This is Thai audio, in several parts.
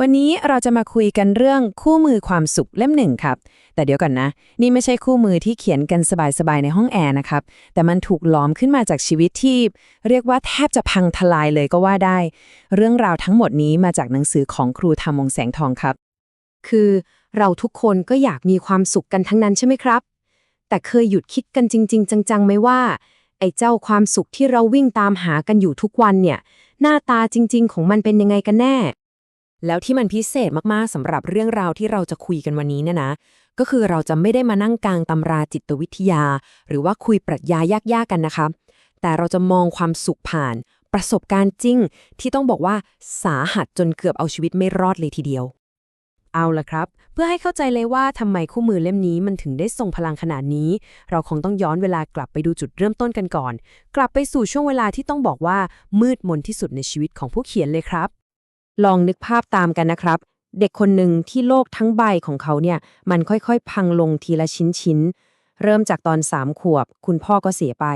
วันนี้เราจะมาคุยกันเรื่องคู่มือความสุขเล่มหนึ่งครับ แต่เดี๋ยวก่อนนะ นี่ไม่ใช่คู่มือที่เขียนกันสบายๆในห้องแอร์นะครับ แต่มันถูกล้อมขึ้นมาจากชีวิตที่ เรียกว่าแทบจะพังทลายเลยก็ว่าได้ เรื่องราวทั้งหมดนี้มาจากหนังสือของครูธรรมวงแสงทองครับ คือเราทุกคนก็อยากมีความสุขกันทั้งนั้นใช่ไหมครับ แต่เคยหยุดคิดกันจริง ๆ จังๆไหมว่า ไอ้เจ้าความสุขที่เราวิ่งตามหากันอยู่ทุกวันเนี่ย หน้าตาจริง ๆ ของมันเป็นยังไงกันแน่ แล้วที่มันพิเศษมากๆสำหรับเรื่องราวที่เราจะคุยกันวันนี้เนี่ยนะ ก็คือเราจะไม่ได้มานั่งกลางตำราจิตวิทยา หรือว่าคุยปรัชญายากๆกันนะคะ แต่เราจะมองความสุขผ่านประสบการณ์จริง ที่ต้องบอกว่าสาหัสจนเกือบเอาชีวิตไม่รอดเลยทีเดียว เอาละครับ เพื่อให้เข้าใจเลยว่าทำไมคู่มือเล่มนี้มันถึงได้ทรงพลังขนาดนี้ เราคงต้องย้อนเวลากลับไปดูจุดเริ่มต้นกันก่อน กลับไปสู่ช่วงเวลาที่ต้องบอกว่ามืดมนที่สุดในชีวิตของผู้เขียนเลยครับ ลองนึกภาพตามกันนะครับ เด็กคนหนึ่งที่โลกทั้งใบของเขาเนี่ย มันค่อยๆ พังลงทีละชิ้นๆ เริ่มจากตอนสามขวบ คุณพ่อก็เสียไป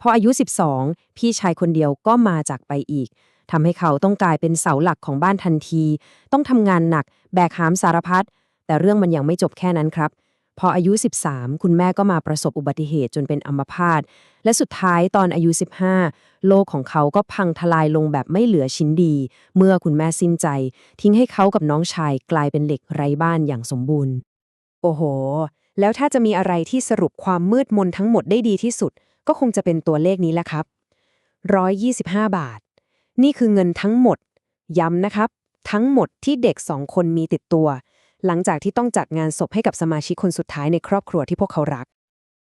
พออายุ 12 พี่ชายคนเดียวก็มาจากไปอีกทำให้เขาต้องกลายเป็นเสาหลักของบ้านทันที ต้องทำงานหนัก แบกหามสารพัดแต่เรื่องมันยังไม่จบแค่นั้นครับ พออายุ 13 คุณแม่ก็มาประสบอุบัติเหตุจนเป็นอัมพาต และสุดท้ายตอนอายุ 15 โลกของเขาก็พังทลายลงแบบไม่เหลือชิ้นดี เมื่อคุณแม่สิ้นใจ ทิ้งให้เขากับน้องชายกลายเป็นเหล็กไร้บ้านอย่างสมบูรณ์ โอ้โห แล้วถ้าจะมีอะไรที่สรุปความมืดมนทั้งหมดได้ดีที่สุด ก็คงจะเป็นตัวเลขนี้แหละครับ 125 บาท นี่คือเงินทั้งหมด ย้ำนะครับ ทั้งหมดที่เด็กสองคนมีติดตัว หลังจากที่ต้องจัดงานศพให้กับสมาชิกคนสุดท้ายในครอบครัวที่พวกเขารัก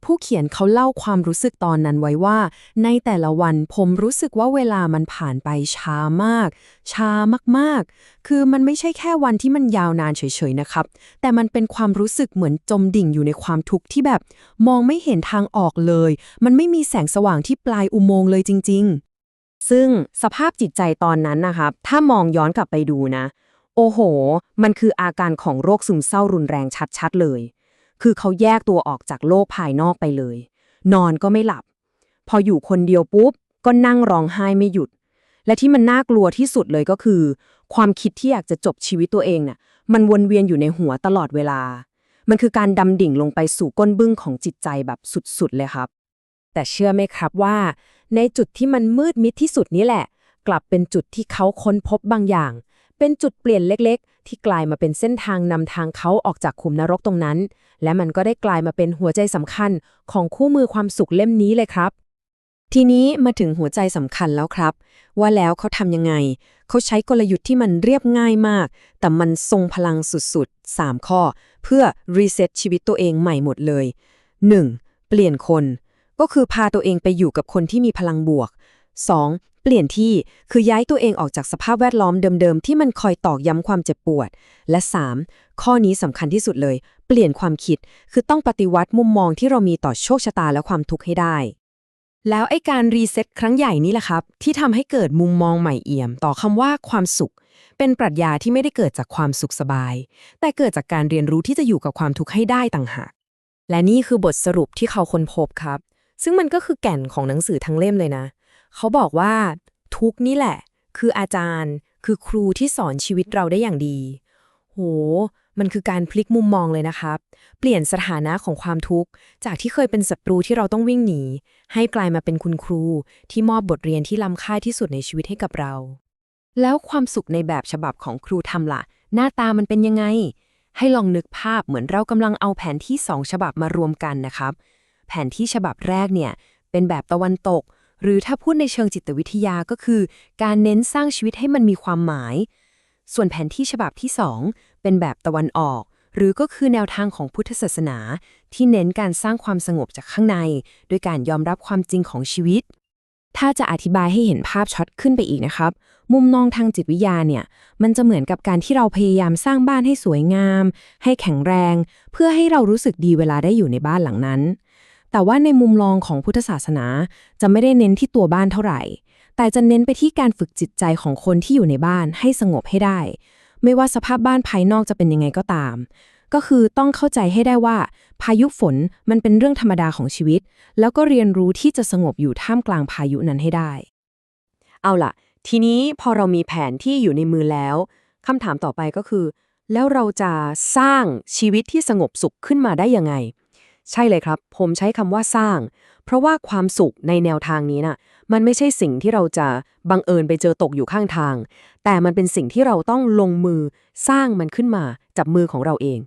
ผู้เขียนเขาเล่าความรู้สึกตอนนั้นไว้ว่า ในแต่ละวันผมรู้สึกว่าเวลามันผ่านไปช้ามาก ช้ามากๆ คือมันไม่ใช่แค่วันที่มันยาวนานเฉยๆนะครับ แต่มันเป็นความรู้สึกเหมือนจมดิ่งอยู่ในความทุกข์ที่แบบ มองไม่เห็นทางออกเลย มันไม่มีแสงสว่างที่ปลายอุโมงค์เลยจริง ๆซึ่งสภาพจิตใจตอนนั้นนะครับ ถ้ามองย้อนกลับไปดูนะ โอ้โห มันคืออาการของโรคซึมเศร้ารุนแรงชัดๆเลย คือเขาแยกตัวออกจากโลกภายนอกไปเลย นอนก็ไม่หลับ พออยู่คนเดียวปุ๊บ ก็นั่งร้องไห้ไม่หยุด และที่มันน่ากลัวที่สุดเลยก็คือ ความคิดที่อยากจะจบชีวิตตัวเองน่ะ มันวนเวียนอยู่ในหัวตลอดเวลา มันคือการดำดิ่งลงไปสู่ก้นบึ้งของจิตใจแบบสุดๆเลยครับ แต่เชื่อไหมครับว่า ในจุดที่มันมืดมิดที่สุดนี้แหละ กลับเป็นจุดที่เขาค้นพบบางอย่าง เป็นจุดเปลี่ยนเล็กๆ ที่กลายมาเป็นเส้นทางนำทางเขาออกจากขุมนรกตรงนั้น และมันก็ได้กลายมาเป็นหัวใจสำคัญของคู่มือความสุขเล่มนี้เลยครับ ทีนี้มาถึงหัวใจสำคัญแล้วครับ ว่าแล้วเขาทำยังไง เขาใช้กลยุทธ์ที่มันเรียบง่ายมาก แต่มันทรงพลังสุดๆ 3 ข้อ เพื่อรีเซ็ตชีวิตตัวเองใหม่หมดเลย 1. เปลี่ยนคน ก็คือพาตัวเองไปอยู่กับคนที่มีพลังบวก 2. เปลี่ยนที่คือย้ายตัวเองออกจากสภาพแวดล้อมเดิมๆ ที่มันคอยตอกย้ำความเจ็บปวด และ 3. ข้อนี้สำคัญที่สุดเลย เปลี่ยนความคิด คือต้องปฏิวัติมุมมองที่เรามีต่อโชคชะตาและความทุกข์ให้ได้ แล้วไอ้การรีเซ็ตครั้งใหญ่นี้แหละครับ ที่ทำให้เกิดมุมมองใหม่เอี่ยม ต่อคำว่าความสุข เป็นปรัชญาที่ไม่ได้เกิดจากความสุขสบาย แต่เกิดจากการเรียนรู้ที่จะอยู่กับความทุกข์ให้ได้ต่างหาก และนี่คือบทสรุปที่เขาค้นพบครับ ซึ่งมันก็คือแก่นของหนังสือทั้งเล่มเลยนะ เขาบอกว่า ทุกนี่แหละ คืออาจารย์ คือครูที่สอนชีวิตเราได้อย่างดี โห มันคือการพลิกมุมมองเลยนะครับ เปลี่ยนสถานะของความทุกข์ จากที่เคยเป็นศัตรูที่เราต้องวิ่งหนี ให้กลายมาเป็นคุณครูที่มอบบทเรียนที่ล้ำค่าที่สุดในชีวิตให้กับเรา แล้วความสุขในแบบฉบับของครูทำละ่ะ หน้าตามันเป็นยังไง ให้ลองนึกภาพเหมือนเรากำลังเอาแผนที่สองฉบับมารวมกันนะครับ แผนที่ฉบับแรกเนี่ยเป็นแบบตะวันตก หรือถ้าพูดในเชิงจิตวิทยาก็คือ การเน้นสร้างชีวิตให้มันมีความหมาย ส่วนแผนที่ฉบับที่สองเป็นแบบตะวันออก หรือก็คือแนวทางของพุทธศาสนา ที่เน้นการสร้างความสงบจากข้างใน โดยการยอมรับความจริงของชีวิต ถ้าจะอธิบายให้เห็นภาพช็อตขึ้นไปอีกนะครับ มุมมองทางจิตวิทยาเนี่ย มันจะเหมือนกับการที่เราพยายามสร้างบ้านให้สวยงาม ให้แข็งแรง เพื่อให้เรารู้สึกดีเวลาได้อยู่ในบ้านหลังนั้น แต่ว่าในมุมมองของพุทธศาสนาจะไม่ได้เน้นที่ตัวบ้านเท่าไหร่ แต่จะเน้นไปที่การฝึกจิตใจของคนที่อยู่ในบ้านให้สงบให้ได้ ไม่ว่าสภาพบ้านภายนอกจะเป็นยังไงก็ตาม ก็คือต้องเข้าใจให้ได้ว่า พายุฝนมันเป็นเรื่องธรรมดาของชีวิต แล้วก็เรียนรู้ที่จะสงบอยู่ท่ามกลางพายุนั้นให้ได้ เอาล่ะ ทีนี้พอเรามีแผนที่อยู่ในมือแล้วคำถามต่อไปก็คือ แล้วเราจะสร้างชีวิตที่สงบสุขขึ้นมาได้ยังไง ใช่เลยครับ ผมใช้คำว่าสร้าง เพราะว่าความสุขในแนวทางนี้น่ะ มันไม่ใช่สิ่งที่เราจะบังเอิญไปเจอตกอยู่ข้างทาง แต่มันเป็นสิ่งที่เราต้องลงมือสร้างมันขึ้นมาจับมือของเราเอง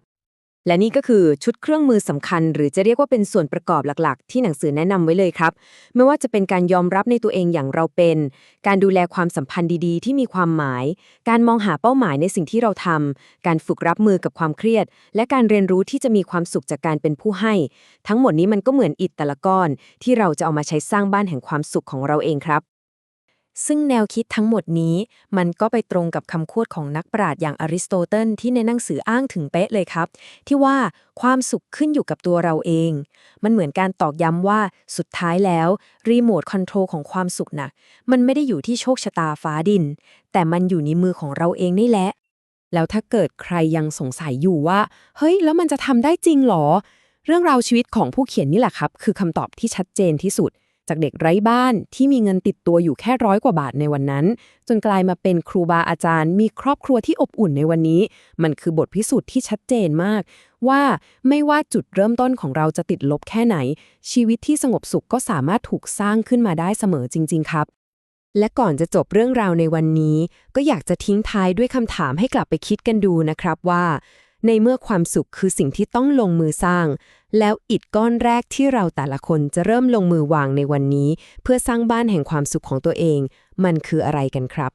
และนี่ก็คือชุดเครื่องมือสำคัญ หรือจะเรียกว่าเป็นส่วนประกอบหลักๆ ที่หนังสือแนะนำไว้เลยครับ ไม่ว่าจะเป็นการยอมรับในตัวเองอย่างเราเป็น การดูแลความสัมพันธ์ดีๆ ที่มีความหมาย การมองหาเป้าหมายในสิ่งที่เราทำการฝึกรับมือกับความเครียด และการเรียนรู้ที่จะมีความสุขจากการเป็นผู้ให้ ทั้งหมดนี้มันก็เหมือนอิฐแต่ละก้อน ที่เราจะเอามาใช้สร้างบ้านแห่งความสุขของเราเองครับ ซึ่งแนวคิดทั้งหมดนี้ มันก็ไปตรงกับคำพูดของนักปราชญ์อย่างอริสโตเติลที่ในหนังสืออ้างถึงเป๊ะเลยครับ ที่ว่าความสุขขึ้นอยู่กับตัวเราเอง มันเหมือนการตอกย้ำว่าสุดท้ายแล้วรีโมทคอนโทรลของความสุขนะมันไม่ได้อยู่ที่โชคชะตาฟ้าดิน แต่มันอยู่ในมือของเราเองนี่แหละ แล้วถ้าเกิดใครยังสงสัยอยู่ว่า เฮ้ย แล้วมันจะทำได้จริงหรอ เรื่องราวชีวิตของผู้เขียนนี่แหละครับ คือคำตอบที่ชัดเจนที่สุด จากเด็กไร้บ้านที่มีเงินติดตัวอยู่แค่ร้อยกว่าบาทในวันนั้น จนกลายมาเป็นครูบาอาจารย์ มีครอบครัวที่อบอุ่นในวันนี้ มันคือบทพิสูจน์ที่ชัดเจนมาก ว่าไม่ว่าจุดเริ่มต้นของเราจะติดลบแค่ไหน ชีวิตที่สงบสุขก็สามารถถูกสร้างขึ้นมาได้เสมอจริง ๆ ครับและก่อนจะจบเรื่องราวในวันนี้ ก็อยากจะทิ้งท้ายด้วยคำถามให้กลับไปคิดกันดูนะครับว่า ในเมื่อความสุขคือสิ่งที่ต้องลงมือสร้าง แล้วอิฐก้อนแรกที่เราแต่ละคนจะเริ่มลงมือวางในวันนี้ เพื่อสร้างบ้านแห่งความสุขของตัวเอง มันคืออะไรกันครับ